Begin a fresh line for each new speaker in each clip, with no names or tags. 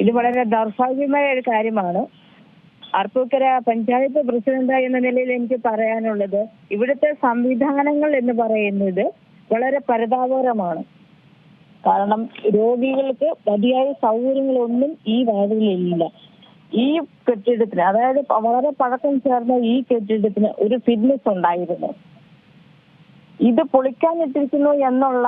ഇത് വളരെ ദൗർഭാഗ്യമായ ഒരു കാര്യമാണ്. അർപ്പൂക്കര പഞ്ചായത്ത് പ്രസിഡന്റ് എന്ന നിലയിൽ എനിക്ക് പറയാനുള്ളത് ഇവിടുത്തെ സംവിധാനങ്ങൾ എന്ന് പറയുന്നത് വളരെ പരിതാപകരമാണ്. കാരണം രോഗികൾക്ക് മതിയായ സൗകര്യങ്ങളൊന്നും ഈ വാർഡിലില്ല. ഈ കെട്ടിടത്തിന് അതായത് വളരെ പഴക്കം ചേർന്ന ഈ കെട്ടിടത്തിന് ഒരു ഫിറ്റ്നസ് ഉണ്ടായിരുന്നു. ഇത് പൊളിക്കാനിട്ടിരിക്കുന്നു എന്നുള്ള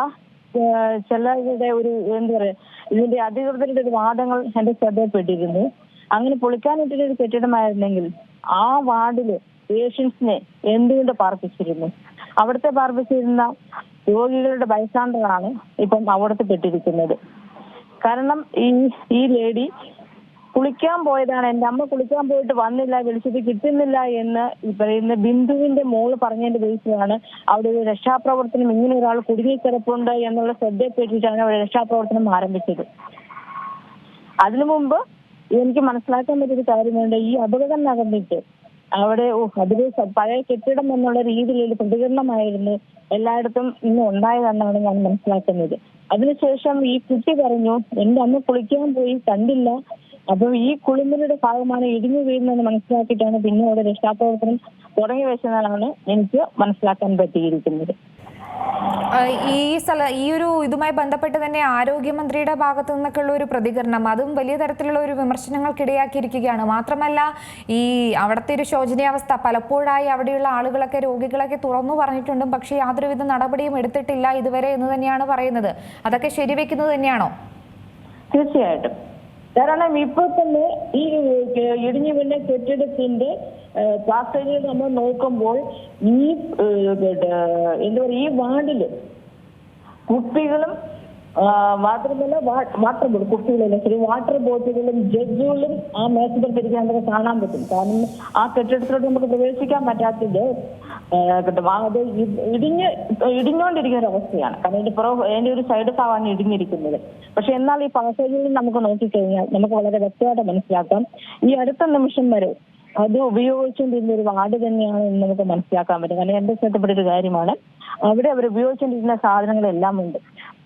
ചിലരുടെ ഒരു എന്താ പറയാ ഇതിന്റെ അധികൃതരുടെ ഒരു വാദങ്ങൾ എന്റെ ശ്രദ്ധയിൽപ്പെട്ടിരുന്നു അങ്ങനെ പൊളിക്കാനിട്ടൊരു കെട്ടിടമായിരുന്നെങ്കിൽ ആ വാർഡിൽ പേഷ്യൻസിനെ എന്തുകൊണ്ട് പാർപ്പിച്ചിരുന്നു? അവിടുത്തെ പാർപ്പിച്ചിരുന്ന രോഗികളുടെ ബൈസ്റ്റാൻഡറാണ് ഇപ്പം അവിടുത്തെ പെട്ടിരിക്കുന്നത് കാരണം ഈ ഈ ലേഡി കുളിക്കാൻ പോയതാണ്. എന്റെ അമ്മ കുളിക്കാൻ പോയിട്ട് വന്നില്ല വിളിച്ചിട്ട് കിട്ടുന്നില്ല എന്ന് ഈ പറയുന്ന ബിന്ദുവിന്റെ മോൾ പറഞ്ഞതിന്റെ ബേസിലാണ് അവിടെ ഒരു രക്ഷാപ്രവർത്തനം ഇങ്ങനെ ഒരാൾ കുടുങ്ങിക്കിടപ്പുണ്ട് എന്നുള്ള ശ്രദ്ധയെപ്പറ്റിയിട്ടാണ് അവിടെ രക്ഷാപ്രവർത്തനം ആരംഭിച്ചത്. അതിനു മുമ്പ് എനിക്ക് മനസ്സിലാക്കാൻ പറ്റിയൊരു കാര്യമുണ്ട്. ഈ അപകടം നടന്നിട്ട് അവിടെ ഓ അതൊരു പഴയ കെട്ടിടം എന്നുള്ള രീതിയിലുള്ള പ്രതികരണമായിരുന്നു എല്ലായിടത്തും ഇന്ന് ഉണ്ടായതെന്നാണ് ഞാൻ മനസ്സിലാക്കുന്നത്. അതിനുശേഷം ഈ കുട്ടി പറഞ്ഞു എന്റെ അമ്മ കുളിക്കാൻ പോയി കണ്ടില്ല. അപ്പൊ ഈ കുളിമുറിയുടെ ഭാഗമാണ് ഇടിഞ്ഞു വീഴുന്നതെന്ന് മനസ്സിലാക്കിയിട്ടാണ് പിന്നെ അവിടെ രക്ഷാപ്രവർത്തനം തുടങ്ങി വെച്ചതാണ് എനിക്ക് മനസ്സിലാക്കാൻ പറ്റിയിരിക്കുന്നത്.
ഈ സ്ഥല ഈ ഒരു ഇതുമായി ബന്ധപ്പെട്ട് തന്നെ ആരോഗ്യമന്ത്രിയുടെ ഭാഗത്തു നിന്നൊക്കെയുള്ള ഒരു പ്രതികരണം അതും വലിയ തരത്തിലുള്ള ഒരു വിമർശനങ്ങൾക്കിടയാക്കിയിരിക്കുകയാണ്. മാത്രമല്ല ഈ അവിടുത്തെ ഒരു ശോചനീയാവസ്ഥ പലപ്പോഴായി അവിടെയുള്ള ആളുകളൊക്കെ രോഗികളൊക്കെ തുറന്നു പറഞ്ഞിട്ടുണ്ടും പക്ഷേ യാതൊരുവിധ നടപടിയും എടുത്തിട്ടില്ല ഇതുവരെ എന്ന് തന്നെയാണ് പറയുന്നത്. അതൊക്കെ ശരിവെക്കുന്നത് തന്നെയാണോ?
തീർച്ചയായിട്ടും. കാരണം ഇപ്പൊ തന്നെ ഈ ഇടിഞ്ഞു വീണ കെട്ടിടത്തിന്റെ പാസേജ് നമ്മൾ നോക്കുമ്പോൾ ഈ എന്താ പറയുക ഈ വാർഡിൽ കുപ്പികളും ആ, മാത്രമല്ല വാട്ടർ ബോർഡ് കുപ്പികളല്ല ശരി വാട്ടർ ബോട്ടുകളും ജഡ്ജുകളും ആ മേശപ്പുറത്തിരിക്കാൻ നമുക്ക് കാണാൻ പറ്റും. കാരണം ആ കെട്ടിടത്തിലോട്ട് നമുക്ക് പ്രവേശിക്കാൻ പറ്റാത്തത് അത് ഇടിഞ്ഞ് ഇടിഞ്ഞുകൊണ്ടിരിക്കുന്ന ഒരു അവസ്ഥയാണ്. കാരണം ഇതിന്റെ പുറം അതിന്റെ ഒരു സൈഡ് ഭാഗമാണ് ഇടിഞ്ഞിരിക്കുന്നത്. പക്ഷെ എന്നാൽ ഈ പാസേജിൽ നമുക്ക് നോക്കിക്കഴിഞ്ഞാൽ നമുക്ക് വളരെ വ്യക്തമായിട്ട് മനസ്സിലാക്കാം. ഈ അടുത്ത നിമിഷം വരെ അത് ഉപയോഗിച്ചുകൊണ്ടിരുന്ന ഒരു വാർഡ് തന്നെയാണ് എന്ന് നമുക്ക് മനസ്സിലാക്കാൻ പറ്റും. കാരണം എന്റെ ശ്രദ്ധപ്പെട്ട ഒരു കാര്യമാണ്. അവിടെ അവർ ഉപയോഗിച്ചുകൊണ്ടിരുന്ന സാധനങ്ങളെല്ലാം ഉണ്ട്.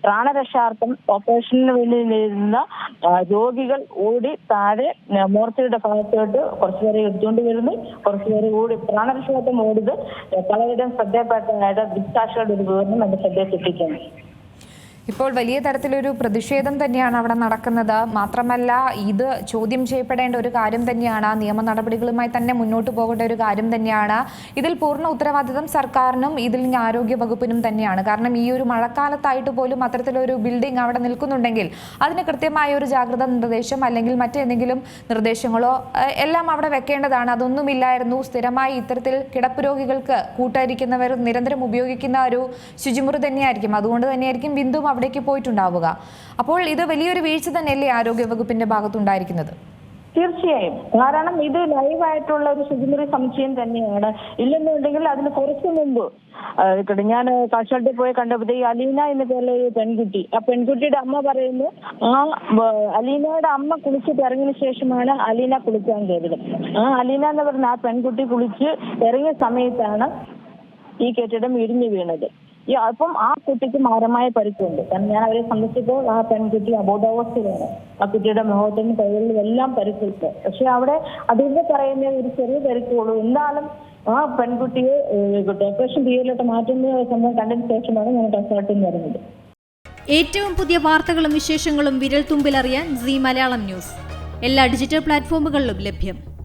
പ്രാണരക്ഷാർത്ഥം ഓപ്പറേഷന് വേണ്ടിയിരുന്ന രോഗികൾ ഓടി താഴെ മോർച്ചയുടെ ഭാഗത്തോട്ട് കുറച്ചുപേരെ എടുത്തുകൊണ്ട് വരുന്നു. കുറച്ചുപേരെ ഓടി പ്രാണരക്ഷാർത്ഥം ഓടിയത് പലരുടെയും ശ്രദ്ധയപ്പെട്ടതായിട്ട് ദൃക്സാക്ഷികളുടെ ഒരു വിവരണം എന്റെ ശ്രദ്ധയിൽപ്പെട്ടിരിക്കുന്നു
ഇപ്പോൾ വലിയ തരത്തിലൊരു പ്രതിഷേധം തന്നെയാണ് അവിടെ നടക്കുന്നത്. മാത്രമല്ല ഇത് ചോദ്യം ചെയ്യപ്പെടേണ്ട ഒരു കാര്യം തന്നെയാണ്. നിയമ നടപടികളുമായി തന്നെ മുന്നോട്ട് പോകേണ്ട ഒരു കാര്യം തന്നെയാണ്. ഇതിൽ പൂർണ ഉത്തരവാദിത്തം സർക്കാരിനും ഇതിൽ ആരോഗ്യ വകുപ്പിനും തന്നെയാണ്. കാരണം ഈ ഒരു മഴക്കാലത്തായിട്ട് പോലും അത്തരത്തിലൊരു ബിൽഡിംഗ് അവിടെ നിൽക്കുന്നുണ്ടെങ്കിൽ അതിന് കൃത്യമായ ഒരു ജാഗ്രത നിർദ്ദേശം അല്ലെങ്കിൽ മറ്റേതെങ്കിലും നിർദ്ദേശങ്ങളോ എല്ലാം അവിടെ വെക്കേണ്ടതാണ്. അതൊന്നുമില്ലായിരുന്നു. സ്ഥിരമായി ഇത്തരത്തിൽ കിടപ്പ് രോഗികൾക്ക് കൂട്ടായിരിക്കുന്നവർ നിരന്തരം ഉപയോഗിക്കുന്ന ഒരു ശുചിമുറി തന്നെയായിരിക്കും. അതുകൊണ്ട് തന്നെയായിരിക്കും ബിന്ദുവും അവിടേക്ക് പോയിട്ടുണ്ടാവുക. അപ്പോൾ ഇത് വലിയൊരു വീഴ്ച തന്നെയല്ലേ ആരോഗ്യ വകുപ്പിന്റെ ഭാഗത്തുണ്ടായിരിക്കുന്നത്?
തീർച്ചയായും. കാരണം ഇത് ലൈവായിട്ടുള്ള ഒരു ശുചിമുറി സംശയം തന്നെയാണ്. ഇല്ലെന്നുണ്ടെങ്കിൽ അതിന് കുറച്ചു മുമ്പ് ഞാൻ കാശാട്ടിൽ പോയി കണ്ടപ്പോൾ ഈ അലീന എന്ന പേരിലെ ഒരു പെൺകുട്ടി ആ പെൺകുട്ടിയുടെ അമ്മ പറയുന്നു ആ അലീനയുടെ അമ്മ കുളിച്ചിട്ട് ഇറങ്ങിയ ശേഷമാണ് അലീന കുളിക്കാൻ കയറിയത്. ആ അലീന എന്ന് പറഞ്ഞ ആ പെൺകുട്ടി കുളിച്ച് ഇറങ്ങിയ സമയത്താണ് ഈ കെട്ടിടം ഇടിഞ്ഞു വീണത്. ഈ അപ്പം ആ കുട്ടിക്ക് മാരമായ പരിക്കുണ്ട്. കാരണം ഞാൻ അവരെ സന്ദർശിച്ചപ്പോൾ ആ പെൺകുട്ടി അബോധാവസ്ഥയിലാണ്. ആ കുട്ടിയുടെ മുഖത്തിനും കൈകളിലും എല്ലാം പരിക്കുണ്ട്. പക്ഷെ അവിടെ അതിന്റെ പറയുന്ന ഒരു ചെറിയ പരിക്കുള്ളൂ. എന്നാലും ആ പെൺകുട്ടിയെ ഓപ്പറേഷൻ തിയേറ്ററിലോട്ട് മാറ്റുന്ന സംഭവം കണ്ടതിന് ശേഷമാണ് ഞാൻ കൺസൾട്ടിങ് വരുന്നത്.
ഏറ്റവും പുതിയ വാർത്തകളും വിശേഷങ്ങളും വിരൽ തുമ്പിലറിയാൻ സി മലയാളം ന്യൂസ്. എല്ലാ ഡിജിറ്റൽ പ്ലാറ്റ്ഫോമുകളിലും ലഭ്യം.